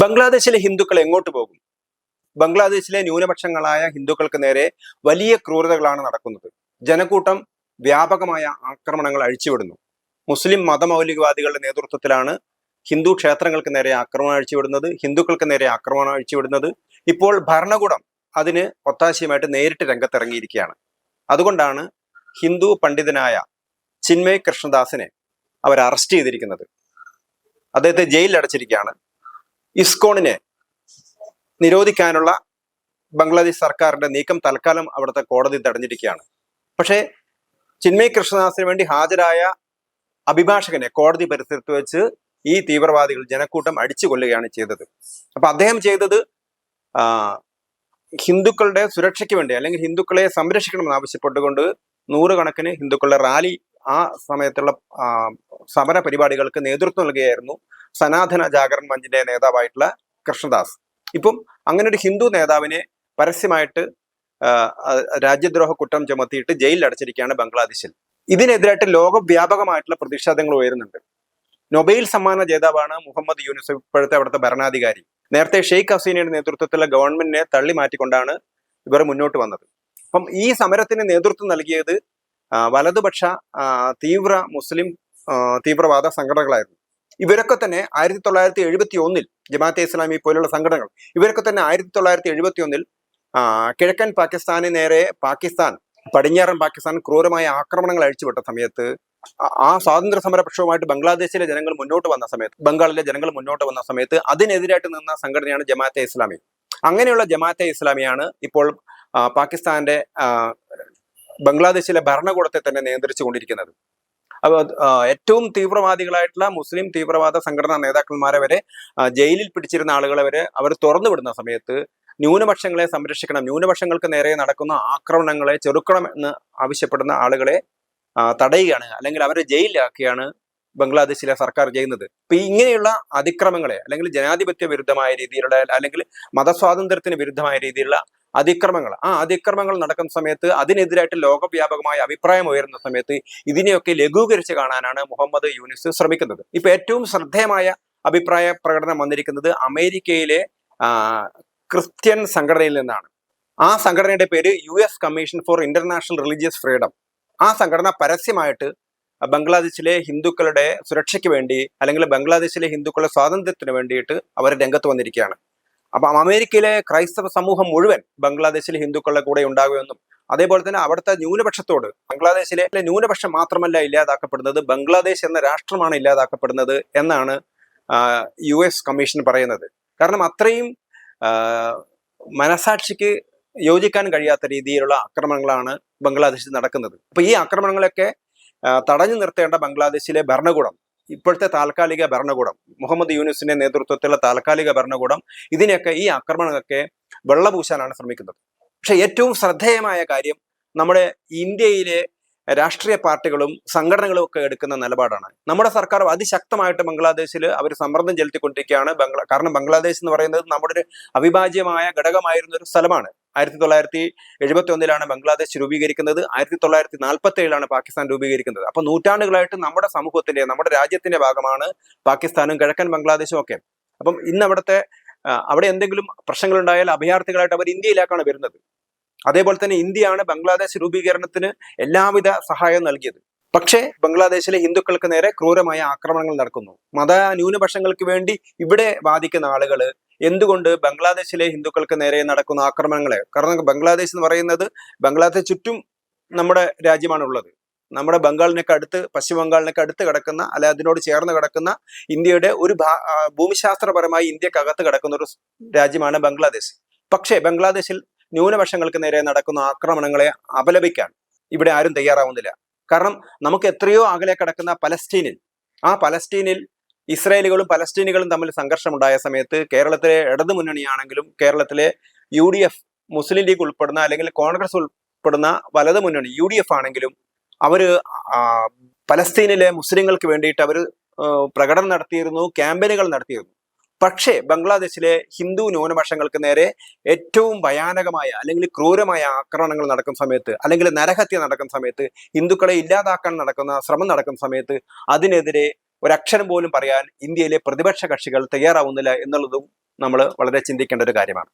ബംഗ്ലാദേശിലെ ഹിന്ദുക്കൾ എങ്ങോട്ട് പോകും? ബംഗ്ലാദേശിലെ ന്യൂനപക്ഷങ്ങളായ ഹിന്ദുക്കൾക്ക് നേരെ വലിയ ക്രൂരതകളാണ് നടക്കുന്നത്. ജനക്കൂട്ടം വ്യാപകമായ ആക്രമണങ്ങൾ അഴിച്ചുവിടുന്നു. മുസ്ലിം മതമൗലികവാദികളുടെ നേതൃത്വത്തിലാണ് ഹിന്ദു ക്ഷേത്രങ്ങൾക്ക് നേരെ ആക്രമണം അഴിച്ചുവിടുന്നത് ഹിന്ദുക്കൾക്ക് നേരെ ആക്രമണം അഴിച്ചുവിടുന്നത്. ഇപ്പോൾ ഭരണകൂടം അതിന് ഒത്താശയുമായിട്ട് നേരിട്ട് രംഗത്തിറങ്ങിയിരിക്കുകയാണ്. അതുകൊണ്ടാണ് ഹിന്ദു പണ്ഡിതനായ ചിന്മയ് കൃഷ്ണദാസിനെ അവർ അറസ്റ്റ് ചെയ്തിരിക്കുന്നത്. അദ്ദേഹത്തെ ജയിലിൽ അടച്ചിരിക്കുകയാണ് ഇസ്കോണിനെ നിരോധിക്കാനുള്ള ബംഗ്ലാദേശ് സർക്കാരിന്റെ നീക്കം തൽക്കാലം അവിടുത്തെ കോടതി തടഞ്ഞിരിക്കുകയാണ്. പക്ഷേ ചിന്മയ് കൃഷ്ണദാസിന് വേണ്ടി ഹാജരായ അഭിഭാഷകനെ കോടതി പരിസരത്ത് വെച്ച് ഈ തീവ്രവാദികൾ ജനക്കൂട്ടം അടിച്ചു കൊല്ലുകയാണ് ചെയ്തത്. അപ്പൊ അദ്ദേഹം ചെയ്തത് ഹിന്ദുക്കളുടെ സുരക്ഷയ്ക്ക് വേണ്ടി അല്ലെങ്കിൽ ഹിന്ദുക്കളെ സംരക്ഷിക്കണമെന്ന് ആവശ്യപ്പെട്ടുകൊണ്ട് നൂറുകണക്കിന് ഹിന്ദുക്കളുടെ റാലി ആ സമയത്തുള്ള സമര പരിപാടികൾക്ക് നേതൃത്വം നൽകുകയായിരുന്നു. സനാതന ജാഗരൺ മഞ്ചിന്റെ നേതാവായിട്ടുള്ള കൃഷ്ണദാസ്. ഇപ്പം അങ്ങനെ ഒരു ഹിന്ദു നേതാവിനെ പരസ്യമായിട്ട് രാജ്യദ്രോഹ കുറ്റം ചുമത്തിയിട്ട് ജയിലിൽ അടച്ചിരിക്കുകയാണ് ബംഗ്ലാദേശിൽ. ഇതിനെതിരായിട്ട് ലോകവ്യാപകമായിട്ടുള്ള പ്രതിഷേധങ്ങൾ ഉയരുന്നുണ്ട്. നൊബേൽ സമ്മാന ജേതാവാണ് മുഹമ്മദ് യൂനിസ് ഇപ്പോഴത്തെ അവിടുത്തെ ഭരണാധികാരി. നേരത്തെ ഷെയ്ഖ് ഹസീനയുടെ നേതൃത്വത്തിലുള്ള ഗവൺമെന്റിനെ തള്ളി മാറ്റിക്കൊണ്ടാണ് ഇവർ മുന്നോട്ട് വന്നത്. അപ്പം ഈ സമരത്തിന് നേതൃത്വം നൽകിയത് വലതുപക്ഷ തീവ്ര മുസ്ലിം തീവ്രവാദ സംഘടനകളായിരുന്നു. ഇവരൊക്കെ തന്നെ ആയിരത്തി തൊള്ളായിരത്തി എഴുപത്തി ഒന്നിൽ ജമാഅത്തെ ഇസ്ലാമി പോലുള്ള സംഘടനകൾ. ഇവരൊക്കെ തന്നെ ആയിരത്തി തൊള്ളായിരത്തി എഴുപത്തി ഒന്നിൽ കിഴക്കൻ പാകിസ്ഥാന് നേരെ പാകിസ്ഥാൻ പടിഞ്ഞാറൻ പാകിസ്ഥാൻ ക്രൂരമായ ആക്രമണങ്ങൾ അഴിച്ചുവിട്ട സമയത്ത് ആ- സ്വാതന്ത്ര്യ സമര പക്ഷവുമായിട്ട് ബംഗ്ലാദേശിലെ ജനങ്ങൾ മുന്നോട്ട് വന്ന സമയത്ത് ബംഗാളിലെ ജനങ്ങൾ മുന്നോട്ട് വന്ന സമയത്ത് അതിനെതിരായിട്ട് നിന്ന സംഘടനയാണ് ജമാഅത്തെ ഇസ്ലാമി. അങ്ങനെയുള്ള ജമാഅത്തെ ഇസ്ലാമിയാണ് ഇപ്പോൾ പാകിസ്ഥാന്റെ ബംഗ്ലാദേശിലെ ഭരണകൂടത്തെ തന്നെ നിയന്ത്രിച്ചു കൊണ്ടിരിക്കുന്നത് അപ്പോൾ ഏറ്റവും തീവ്രവാദികളായിട്ടുള്ള മുസ്ലിം തീവ്രവാദ സംഘടനാ നേതാക്കന്മാരെ വരെ ജയിലിൽ പിടിച്ചിരുന്ന ആളുകളെ വരെ അവർ തുറന്നുവിടുന്ന സമയത്ത് ന്യൂനപക്ഷങ്ങളെ സംരക്ഷിക്കണം ന്യൂനപക്ഷങ്ങൾക്ക് നേരെ നടക്കുന്ന ആക്രമണങ്ങളെ ചെറുക്കണം എന്ന് ആവശ്യപ്പെടുന്ന ആളുകളെ തടയുകയാണ്. അല്ലെങ്കിൽ അവരെ ജയിലിലാക്കുകയാണ് ബംഗ്ലാദേശിലെ സർക്കാർ ചെയ്യുന്നത്. ഇപ്പൊ ഇങ്ങനെയുള്ള അതിക്രമങ്ങളെ അല്ലെങ്കിൽ ജനാധിപത്യ വിരുദ്ധമായ രീതിയിലുള്ള അല്ലെങ്കിൽ മതസ്വാതന്ത്ര്യത്തിന് വിരുദ്ധമായ രീതിയിലുള്ള അതിക്രമങ്ങൾ. ആ അതിക്രമങ്ങൾ നടക്കുന്ന സമയത്ത് അതിനെതിരായിട്ട് ലോകവ്യാപകമായ അഭിപ്രായം ഉയരുന്ന സമയത്ത് ഇതിനെയൊക്കെ ലഘൂകരിച്ച് കാണാനാണ് മുഹമ്മദ് യൂനിസ് ശ്രമിക്കുന്നത്. ഇപ്പൊ ഏറ്റവും ശ്രദ്ധേയമായ അഭിപ്രായ പ്രകടനം വന്നിരിക്കുന്നത് അമേരിക്കയിലെ ക്രിസ്ത്യൻ സംഘടനയിൽ നിന്നാണ്. ആ സംഘടനയുടെ പേര് U S Commission for International Religious Freedom. ആ സംഘടന പരസ്യമായിട്ട് ബംഗ്ലാദേശിലെ ഹിന്ദുക്കളുടെ സുരക്ഷയ്ക്ക് വേണ്ടി അല്ലെങ്കിൽ ബംഗ്ലാദേശിലെ ഹിന്ദുക്കളുടെ സ്വാതന്ത്ര്യത്തിന് വേണ്ടിയിട്ട് അവർ രംഗത്ത് വന്നിരിക്കുകയാണ്. അപ്പം അമേരിക്കയിലെ ക്രൈസ്തവ സമൂഹം മുഴുവൻ ബംഗ്ലാദേശിലെ ഹിന്ദുക്കളുടെ കൂടെ ഉണ്ടാകുമെന്നും അതേപോലെ തന്നെ അവിടുത്തെ ന്യൂനപക്ഷത്തോട് ബംഗ്ലാദേശിലെ ന്യൂനപക്ഷം മാത്രമല്ല ഇല്ലാതാക്കപ്പെടുന്നത് ബംഗ്ലാദേശ് എന്ന രാഷ്ട്രമാണ് ഇല്ലാതാക്കപ്പെടുന്നത് എന്നാണ് യു എസ് കമ്മീഷൻ പറയുന്നത്. കാരണം അത്രയും മനസാക്ഷിക്ക് യോജിക്കാൻ കഴിയാത്ത രീതിയിലുള്ള ആക്രമണങ്ങളാണ് ബംഗ്ലാദേശിൽ നടക്കുന്നത്. അപ്പൊ ഈ ആക്രമണങ്ങളൊക്കെ തടഞ്ഞു നിർത്തേണ്ട ബംഗ്ലാദേശിലെ ഭരണകൂടം ഇപ്പോഴത്തെ താൽക്കാലിക ഭരണകൂടം മുഹമ്മദ് യൂനുസിന്റെ നേതൃത്വത്തിലുള്ള താൽക്കാലിക ഭരണകൂടം ഇതിനെയൊക്കെ ഈ ആക്രമണങ്ങളൊക്കെ വെള്ളപൂശാനാണ് ശ്രമിക്കുന്നത്. പക്ഷെ ഏറ്റവും ശ്രദ്ധേയമായ കാര്യം നമ്മുടെ ഇന്ത്യയിലെ രാഷ്ട്രീയ പാർട്ടികളും സംഘടനകളും ഒക്കെ എടുക്കുന്ന നിലപാടാണ്. നമ്മുടെ സർക്കാർ അതിശക്തമായിട്ട് ബംഗ്ലാദേശിൽ അവർ സമ്മർദ്ദം ചെലുത്തിക്കൊണ്ടിരിക്കുകയാണ്. ബംഗ്ലാ കാരണം ബംഗ്ലാദേശ് എന്ന് പറയുന്നത് നമ്മുടെ ഒരു അവിഭാജ്യമായ ഘടകമായിരുന്ന ഒരു സ്ഥലമാണ്. ആയിരത്തി തൊള്ളായിരത്തി എഴുപത്തി ഒന്നിലാണ് ബംഗ്ലാദേശ് രൂപീകരിക്കുന്നത്. ആയിരത്തി തൊള്ളായിരത്തി നാൽപ്പത്തി ഏഴിലാണ് പാകിസ്ഥാൻ രൂപീകരിക്കുന്നത്. അപ്പൊ നൂറ്റാണ്ടുകളായിട്ട് നമ്മുടെ സമൂഹത്തിന്റെ നമ്മുടെ രാജ്യത്തിന്റെ ഭാഗമാണ് പാകിസ്ഥാനും കിഴക്കൻ ബംഗ്ലാദേശും ഒക്കെ. അപ്പം ഇന്ന് അവിടുത്തെ അവിടെ എന്തെങ്കിലും പ്രശ്നങ്ങൾ ഉണ്ടായാൽ അഭയാർത്ഥികളായിട്ട് അവർ ഇന്ത്യയിലേക്കാണ് വരുന്നത്. അതേപോലെ തന്നെ ഇന്ത്യയാണ് ബംഗ്ലാദേശ് രൂപീകരണത്തിന് എല്ലാവിധ സഹായവും നൽകിയത്. പക്ഷേ ബംഗ്ലാദേശിലെ ഹിന്ദുക്കൾക്ക് നേരെ ക്രൂരമായ ആക്രമണങ്ങൾ നടക്കുന്നു. മത ന്യൂനപക്ഷങ്ങൾക്ക് വേണ്ടി ഇവിടെ വാദിക്കുന്ന ആളുകൾ എന്തുകൊണ്ട് ബംഗ്ലാദേശിലെ ഹിന്ദുക്കൾക്ക് നേരെ നടക്കുന്ന ആക്രമണങ്ങളെ? കാരണം ബംഗ്ലാദേശ് എന്ന് പറയുന്നത് ബംഗ്ലാദേശ് ചുറ്റും നമ്മുടെ രാജ്യമാണ് ഉള്ളത് നമ്മുടെ ബംഗാളിനൊക്കെ അടുത്ത് പശ്ചിമ ബംഗാളിനൊക്കെ അടുത്ത് കിടക്കുന്ന അല്ലെ അതിനോട് ചേർന്ന് കിടക്കുന്ന ഇന്ത്യയുടെ ഒരു ഭൂമിശാസ്ത്രപരമായി ഇന്ത്യക്കകത്ത് കിടക്കുന്ന ഒരു രാജ്യമാണ് ബംഗ്ലാദേശ്. പക്ഷേ ബംഗ്ലാദേശിൽ ന്യൂനപക്ഷങ്ങൾക്ക് നേരെ നടക്കുന്ന ആക്രമണങ്ങളെ അപലപിക്കാൻ ഇവിടെ ആരും തയ്യാറാവുന്നില്ല. കാരണം നമുക്ക് എത്രയോ അകലെ കിടക്കുന്ന പലസ്തീനിൽ ആ പലസ്തീനിൽ ഇസ്രായേലുകളും പലസ്തീനുകളും തമ്മിൽ സംഘർഷമുണ്ടായ സമയത്ത് കേരളത്തിലെ ഇടതു മുന്നണിയാണെങ്കിലും കേരളത്തിലെ U D F Muslim League ഉൾപ്പെടുന്ന അല്ലെങ്കിൽ കോൺഗ്രസ് ഉൾപ്പെടുന്ന വലതു മുന്നണി യു ഡി എഫ് ആണെങ്കിലും അവർ പലസ്തീനിലെ മുസ്ലിങ്ങൾക്ക് വേണ്ടിയിട്ട് അവർ പ്രകടനം നടത്തിയിരുന്നു ക്യാമ്പയിനുകൾ നടത്തിയിരുന്നു. പക്ഷേ ബംഗ്ലാദേശിലെ ഹിന്ദു ന്യൂനപക്ഷങ്ങൾക്ക് നേരെ ഏറ്റവും ഭയാനകമായ അല്ലെങ്കിൽ ക്രൂരമായ ആക്രമണങ്ങൾ നടക്കുന്ന സമയത്ത് അല്ലെങ്കിൽ നരഹത്യ നടക്കുന്ന സമയത്ത് ഹിന്ദുക്കളെ ഇല്ലാതാക്കാൻ നടക്കുന്ന ശ്രമം നടക്കുന്ന സമയത്ത് അതിനെതിരെ ഒരക്ഷരം പോലും പറയാൻ ഇന്ത്യയിലെ പ്രതിപക്ഷ കക്ഷികൾ തയ്യാറാവുന്നില്ല എന്നുള്ളതും നമ്മൾ വളരെ ചിന്തിക്കേണ്ട ഒരു കാര്യമാണ്.